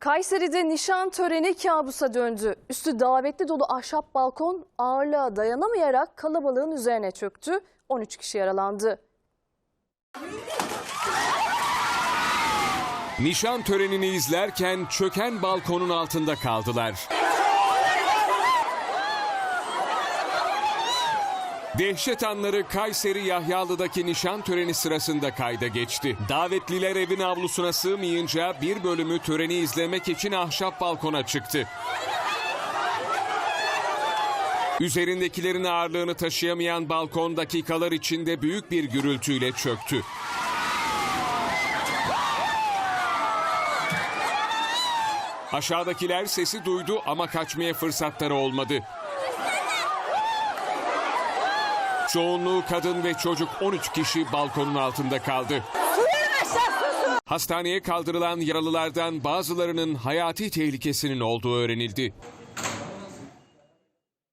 Kayseri'de nişan töreni kabusa döndü. Üstü davetli dolu ahşap balkon ağırlığa dayanamayarak kalabalığın üzerine çöktü. 13 kişi yaralandı. Nişan törenini izlerken çöken balkonun altında kaldılar. Dehşet anları Kayseri Yahyalı'daki nişan töreni sırasında kayda geçti. Davetliler evin avlusuna sığmayınca bir bölümü töreni izlemek için ahşap balkona çıktı. Üzerindekilerin ağırlığını taşıyamayan balkon dakikalar içinde büyük bir gürültüyle çöktü. Aşağıdakiler sesi duydu ama kaçmaya fırsatları olmadı. Çoğunluğu kadın ve çocuk 13 kişi balkonun altında kaldı. Hastaneye kaldırılan yaralılardan bazılarının hayati tehlikesinin olduğu öğrenildi.